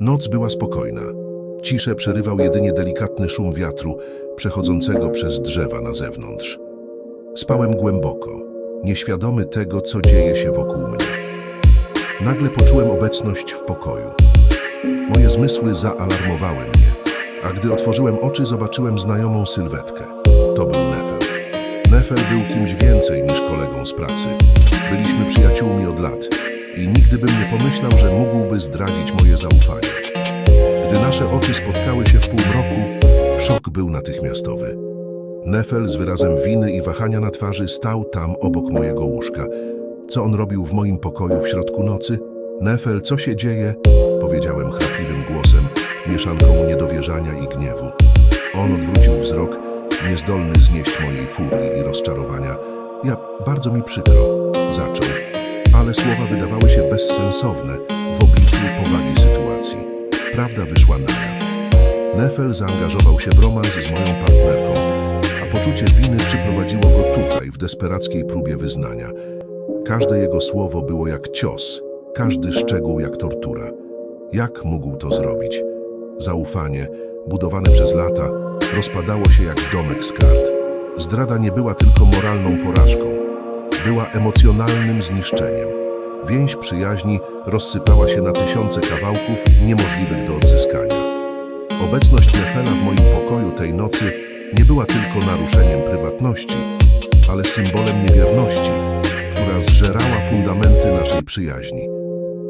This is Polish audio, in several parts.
Noc była spokojna. Ciszę przerywał jedynie delikatny szum wiatru przechodzącego przez drzewa na zewnątrz. Spałem głęboko, nieświadomy tego, co dzieje się wokół mnie. Nagle poczułem obecność w pokoju. Moje zmysły zaalarmowały mnie, a gdy otworzyłem oczy, zobaczyłem znajomą sylwetkę. To był Nefel. Nefel był kimś więcej niż kolegą z pracy. Byliśmy przyjaciółmi od lat i nigdy bym nie pomyślał, że mógłby zdradzić moje zaufanie. Gdy nasze oczy spotkały się w półmroku, szok był natychmiastowy. Nefel z wyrazem winy i wahania na twarzy stał tam obok mojego łóżka. Co on robił w moim pokoju w środku nocy? Nefel, co się dzieje? Powiedziałem chrapliwym głosem, mieszanką niedowierzania i gniewu. On odwrócił wzrok, niezdolny znieść mojej furii i rozczarowania. Ja, bardzo mi przykro, zaczął, ale słowa wydawały się bezsensowne w obliczu powagi sytuacji. Prawda wyszła na jaw. Nefel zaangażował się w romans z moją partnerką, a poczucie winy przyprowadziło go tutaj w desperackiej próbie wyznania. Każde jego słowo było jak cios, każdy szczegół jak tortura. Jak mógł to zrobić? Zaufanie, budowane przez lata, rozpadało się jak domek z kart. Zdrada nie była tylko moralną porażką, była emocjonalnym zniszczeniem. Więź przyjaźni rozsypała się na tysiące kawałków niemożliwych do odzyskania. Obecność Nefela w moim pokoju tej nocy nie była tylko naruszeniem prywatności, ale symbolem niewierności, która zżerała fundamenty naszej przyjaźni.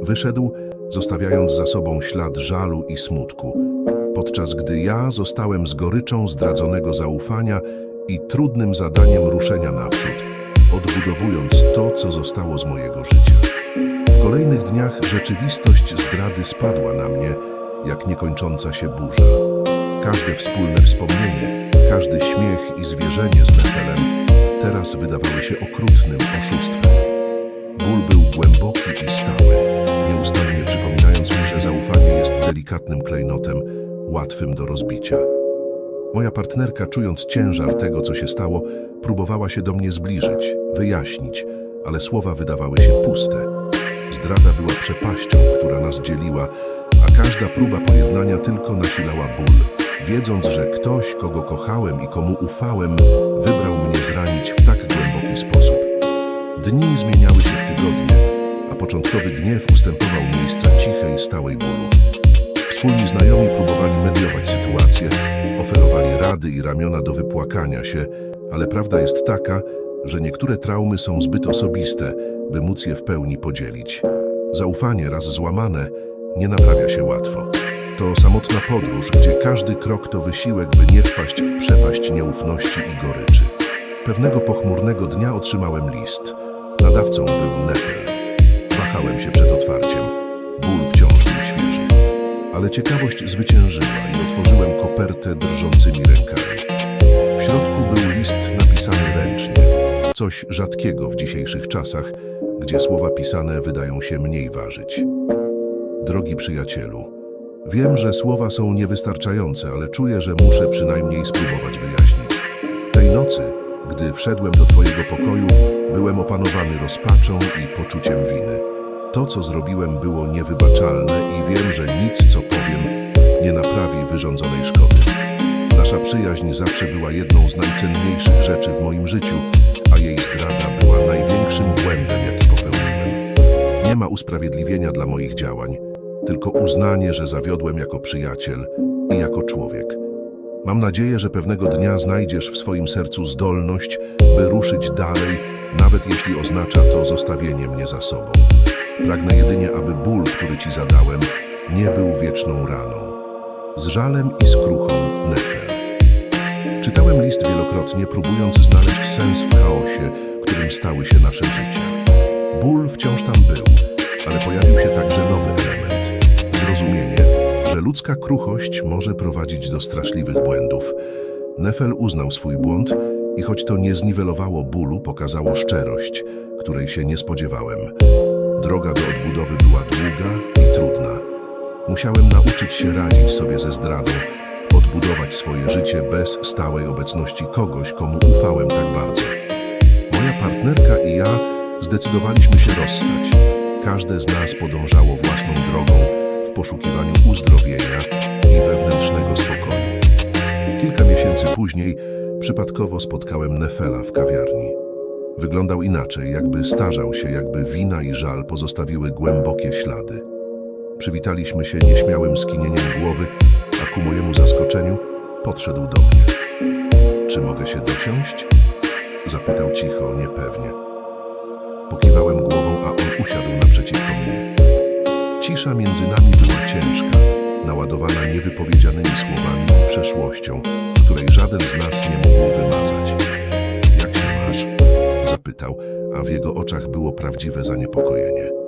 Wyszedł, zostawiając za sobą ślad żalu i smutku, podczas gdy ja zostałem z goryczą zdradzonego zaufania i trudnym zadaniem ruszenia naprzód, odbudowując to, co zostało z mojego życia. W kolejnych dniach rzeczywistość zdrady spadła na mnie, jak niekończąca się burza. Każde wspólne wspomnienie, każdy śmiech i zwierzenie z Nefelem teraz wydawały się okrutnym oszustwem. Ból był głęboki i stały, nieustannie przypominając mi, że zaufanie jest delikatnym klejnotem, łatwym do rozbicia. Moja partnerka, czując ciężar tego, co się stało, próbowała się do mnie zbliżyć, wyjaśnić, ale słowa wydawały się puste. Zdrada była przepaścią, która nas dzieliła, a każda próba pojednania tylko nasilała ból, wiedząc, że ktoś, kogo kochałem i komu ufałem, wybrał mnie zranić w tak głęboki sposób. Dni zmieniały się w tygodnie, a początkowy gniew ustępował miejsca cichej, stałej bólu. Wspólni znajomi próbowali mediować sytuację, oferowali rady i ramiona do wypłakania się, ale prawda jest taka, że niektóre traumy są zbyt osobiste, by móc je w pełni podzielić. Zaufanie raz złamane nie naprawia się łatwo. To samotna podróż, gdzie każdy krok to wysiłek, by nie wpaść w przepaść nieufności i goryczy. Pewnego pochmurnego dnia otrzymałem list. Nadawcą był Nefel. Wahałem się przed otwarciem. Ale ciekawość zwyciężyła i otworzyłem kopertę drżącymi rękami. W środku był list napisany ręcznie. Coś rzadkiego w dzisiejszych czasach, gdzie słowa pisane wydają się mniej ważyć. Drogi przyjacielu, wiem, że słowa są niewystarczające, ale czuję, że muszę przynajmniej spróbować wyjaśnić. Tej nocy, gdy wszedłem do Twojego pokoju, byłem opanowany rozpaczą i poczuciem winy. To, co zrobiłem, było niewybaczalne i wiem, że Nasza przyjaźń zawsze była jedną z najcenniejszych rzeczy w moim życiu, a jej zdrada była największym błędem, jaki popełniłem. Nie ma usprawiedliwienia dla moich działań, tylko uznanie, że zawiodłem jako przyjaciel i jako człowiek. Mam nadzieję, że pewnego dnia znajdziesz w swoim sercu zdolność, by ruszyć dalej, nawet jeśli oznacza to zostawienie mnie za sobą. Pragnę jedynie, aby ból, który ci zadałem, nie był wieczną raną. Z żalem i skruchą Nefel. Czytałem list wielokrotnie, próbując znaleźć sens w chaosie, którym stały się nasze życia. Ból wciąż tam był, ale pojawił się także nowy element. Zrozumienie, że ludzka kruchość może prowadzić do straszliwych błędów. Nefel uznał swój błąd i choć to nie zniwelowało bólu, pokazało szczerość, której się nie spodziewałem. Droga do odbudowy była długa i trudna. Musiałem nauczyć się radzić sobie ze zdradą, odbudować swoje życie bez stałej obecności kogoś, komu ufałem tak bardzo. Moja partnerka i ja zdecydowaliśmy się rozstać. Każde z nas podążało własną drogą, w poszukiwaniu uzdrowienia i wewnętrznego spokoju. Kilka miesięcy później przypadkowo spotkałem Nefela w kawiarni. Wyglądał inaczej, jakby starzał się, jakby wina i żal pozostawiły głębokie ślady. Przywitaliśmy się nieśmiałym skinieniem głowy, ku mojemu zaskoczeniu podszedł do mnie. Czy mogę się dosiąść? Zapytał cicho, niepewnie. Pokiwałem głową, a on usiadł naprzeciwko mnie. Cisza między nami była ciężka, naładowana niewypowiedzianymi słowami i przeszłością, której żaden z nas nie mógł wymazać. Jak się masz? Zapytał, a w jego oczach było prawdziwe zaniepokojenie.